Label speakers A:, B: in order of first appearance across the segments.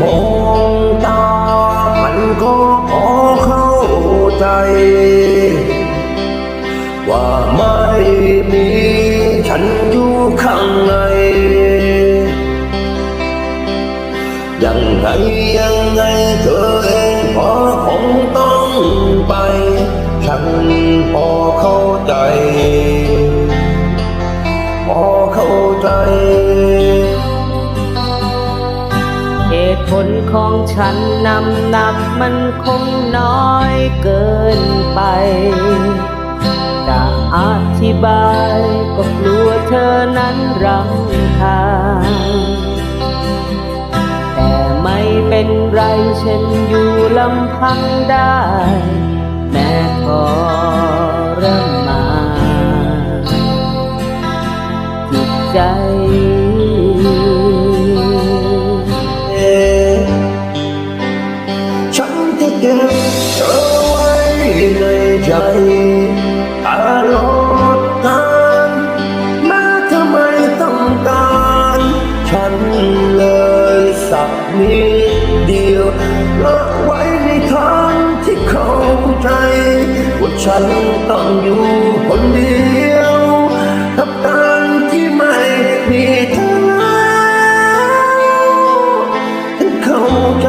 A: มองตามัน ก็พอเข้าใจ ว่าไม่มีฉันอยู่ข้างใน ยังไงยังไงเธอเองพอคงต้อง
B: ตุผลของฉันนำนักมันคงน้อยเกินไปจะอธิบายก็กลัวเธอนั้นรังคาแต่ไม่เป็นไรฉันอยู่ลำพังได้ ใน
A: ใจตลอดกาลแม้เธอไม่ต้องการ ฉันเลยสักนิดเดียวละไว้ในทางที่เข้าใจว่าฉันต้องอยู่คนเดียว กับการที่ไม่มีเธอฉันเข้าใจ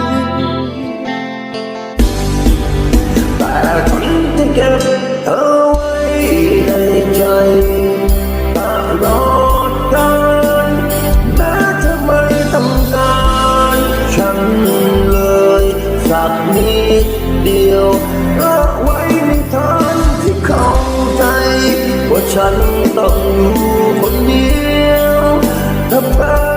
A: ฉันจะเก็บเธอไว้ในใจตลอดกาลแม้เธอไม่ต้องการฉันเลยสักนิดเดียวรักไว้ในทางที่เข้าใจ ว่าฉันต้องอยู่คนเดียวถ้าแพ้